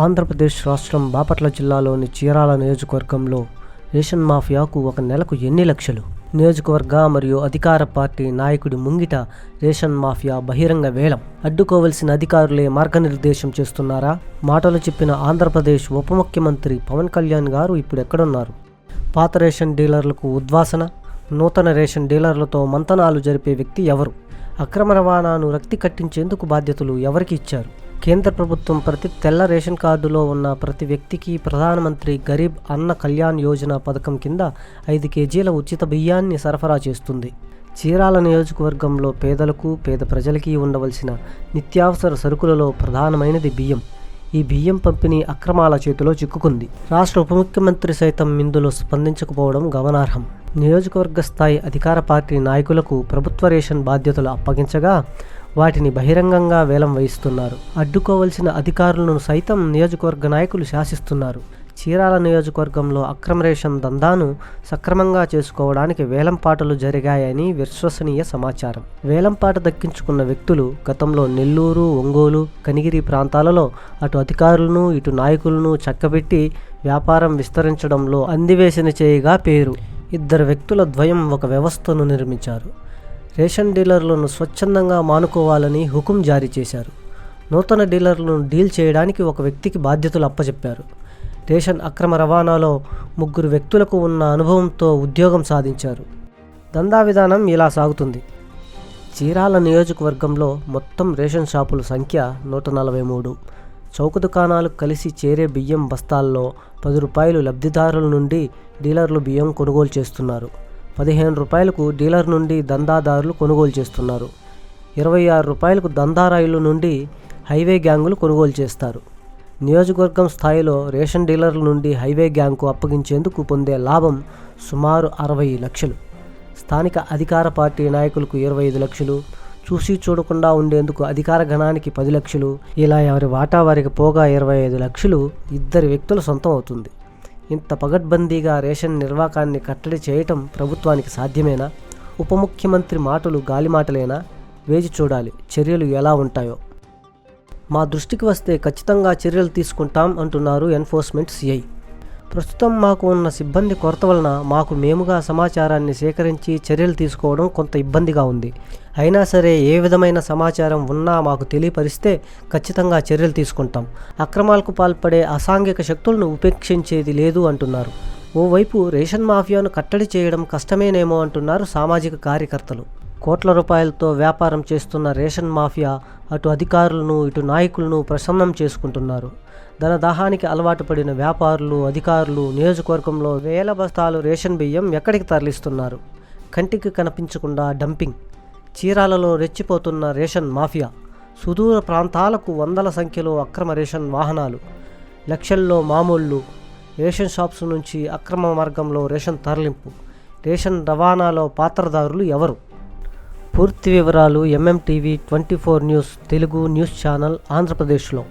ఆంధ్రప్రదేశ్ రాష్ట్రం బాపట్ల జిల్లాలోని చీరాల నియోజకవర్గంలో రేషన్ మాఫియాకు ఒక నెలకు ఎన్ని లక్షలు? నియోజకవర్గ మరియు అధికార పార్టీ నాయకుడి ముంగిట రేషన్ మాఫియా బహిరంగ వేలం. అడ్డుకోవలసిన అధికారులే మార్గనిర్దేశం చేస్తున్నారా? మాటలు చెప్పిన ఆంధ్రప్రదేశ్ ఉప ముఖ్యమంత్రి పవన్ కళ్యాణ్ గారు ఇప్పుడు ఎక్కడున్నారు? పాత రేషన్ డీలర్లకు ఉద్వాసన? నూతన రేషన్ డీలర్లతో మంతనాలు జరిపే వ్యక్తి ఎవరు? అక్రమ రవాణాను రక్తి కట్టించేందుకు బాధ్యతలు ఎవరికి ఇచ్చారు? కేంద్ర ప్రభుత్వం ప్రతి తెల్ల రేషన్ కార్డులో ఉన్న ప్రతి వ్యక్తికి ప్రధానమంత్రి గరీబ్ అన్న కళ్యాణ్ యోజన పథకం కింద ఐదు కేజీల ఉచిత బియ్యాన్ని సరఫరా చేస్తుంది. చీరాల నియోజకవర్గంలో పేదలకు పేద ప్రజలకి ఉండవలసిన నిత్యావసర సరుకులలో ప్రధానమైనది బియ్యం. ఈ బియ్యం పంపిణీ అక్రమాల చేతిలో చిక్కుకుంది. రాష్ట్ర ఉప ముఖ్యమంత్రి సైతం ఇందులో స్పందించకపోవడం గమనార్హం. నియోజకవర్గ స్థాయి అధికార పార్టీ నాయకులకు ప్రభుత్వ రేషన్ బాధ్యతలు అప్పగించగా వాటిని బహిరంగంగా వేలం వేయిస్తున్నారు. అడ్డుకోవలసిన అధికారులను సైతం నియోజకవర్గ నాయకులు శాసిస్తున్నారు. చీరాల నియోజకవర్గంలో అక్రమరేషన్ దందాను సక్రమంగా చేసుకోవడానికి వేలంపాటలు జరిగాయని విశ్వసనీయ సమాచారం. వేలంపాట దక్కించుకున్న వ్యక్తులు గతంలో నెల్లూరు ఒంగోలు కనిగిరి ప్రాంతాలలో అటు అధికారులను ఇటు నాయకులను చక్కబెట్టి వ్యాపారం విస్తరించడంలో అందివేసిన చేయిగా పేరు. ఇద్దరు వ్యక్తుల ద్వయం ఒక వ్యవస్థను నిర్మించారు. రేషన్ డీలర్లను స్వచ్ఛందంగా మానుకోవాలని హుకుం జారీ చేశారు. నూతన డీలర్లను డీల్ చేయడానికి ఒక వ్యక్తికి బాధ్యతలు అప్పచెప్పారు రేషన్ అక్రమ రవాణాలో ముగ్గురు వ్యక్తులకు ఉన్న అనుభవంతో ఉద్యోగం సాధించారు. దందా విధానం ఇలా సాగుతుంది. చీరాల నియోజకవర్గంలో మొత్తం రేషన్ షాపుల సంఖ్య నూట నలభై మూడు. చౌక దుకాణాలు కలిసి చేరే బియ్యం బస్తాల్లో పది రూపాయలు లబ్ధిదారుల నుండి డీలర్లు బియ్యం కొనుగోలు చేస్తున్నారు. పదిహేను రూపాయలకు డీలర్ నుండి దందాదారులు కొనుగోలు చేస్తున్నారు. ఇరవై ఆరు రూపాయలకు దందారాయిల నుండి హైవే గ్యాంగులు కొనుగోలు చేస్తారు. నియోజకవర్గం స్థాయిలో రేషన్ డీలర్ల నుండి హైవే గ్యాంగ్కు అప్పగించేందుకు పొందే లాభం సుమారు అరవై లక్షలు. స్థానిక అధికార పార్టీ నాయకులకు ఇరవై ఐదు లక్షలు చూసి చూడకుండా ఉండేందుకు అధికార గణానికి పది లక్షలు ఇలా ఎవరి వాటా వారికి పోగా ఇరవై ఐదు లక్షలు ఇద్దరు వ్యక్తుల సొంతం అవుతుంది. ఇంత పగడ్బందీగా రేషన్ నిర్వాకాన్ని కట్టడి చేయటం ప్రభుత్వానికి సాధ్యమేనా? ఉప ముఖ్యమంత్రి మాటలు గాలి మాటలేనా? వేచి చూడాలి చర్యలు ఎలా ఉంటాయో. మా దృష్టికి వస్తే ఖచ్చితంగా చర్యలు తీసుకుంటాం అంటున్నారు ఎన్ఫోర్స్మెంట్ సిఐ. ప్రస్తుతం మాకు ఉన్న సిబ్బంది కొరత వలన మాకు మేముగా సమాచారాన్ని సేకరించి చర్యలు తీసుకోవడం కొంత ఇబ్బందిగా ఉంది. అయినా సరే ఏ విధమైన సమాచారం ఉన్నా మాకు తెలియపరిస్తే ఖచ్చితంగా చర్యలు తీసుకుంటాం. అక్రమాలకు పాల్పడే అసాంఘిక శక్తులను ఉపేక్షించేది లేదు అంటున్నారు. ఓవైపు రేషన్ మాఫియాను కట్టడి చేయడం కష్టమేనేమో అంటున్నారు సామాజిక కార్యకర్తలు. కోట్ల రూపాయలతో వ్యాపారం చేస్తున్న రేషన్ మాఫియా అటు అధికారులను ఇటు నాయకులను ప్రసన్నం చేసుకుంటున్నారు. ధన దాహానికి అలవాటు పడిన వ్యాపారులు అధికారులు నియోజకవర్గంలో వేల బస్తాలు రేషన్ బియ్యం ఎక్కడికి తరలిస్తున్నారు? కంటికి కనిపించకుండా డంపింగ్. చీరాలలో రెచ్చిపోతున్న రేషన్ మాఫియా. సుదూర ప్రాంతాలకు వందల సంఖ్యలో అక్రమ రేషన్ వాహనాలు. లక్షల్లో మామూళ్ళు. రేషన్ షాప్స్ నుంచి అక్రమ మార్గంలో రేషన్ తరలింపు. రేషన్ రవాణాలో పాత్రదారులు ఎవరు? పూర్తి వివరాలు MMTV twenty four news Telugu news channel ఆంధ్రప్రదేశ్లో.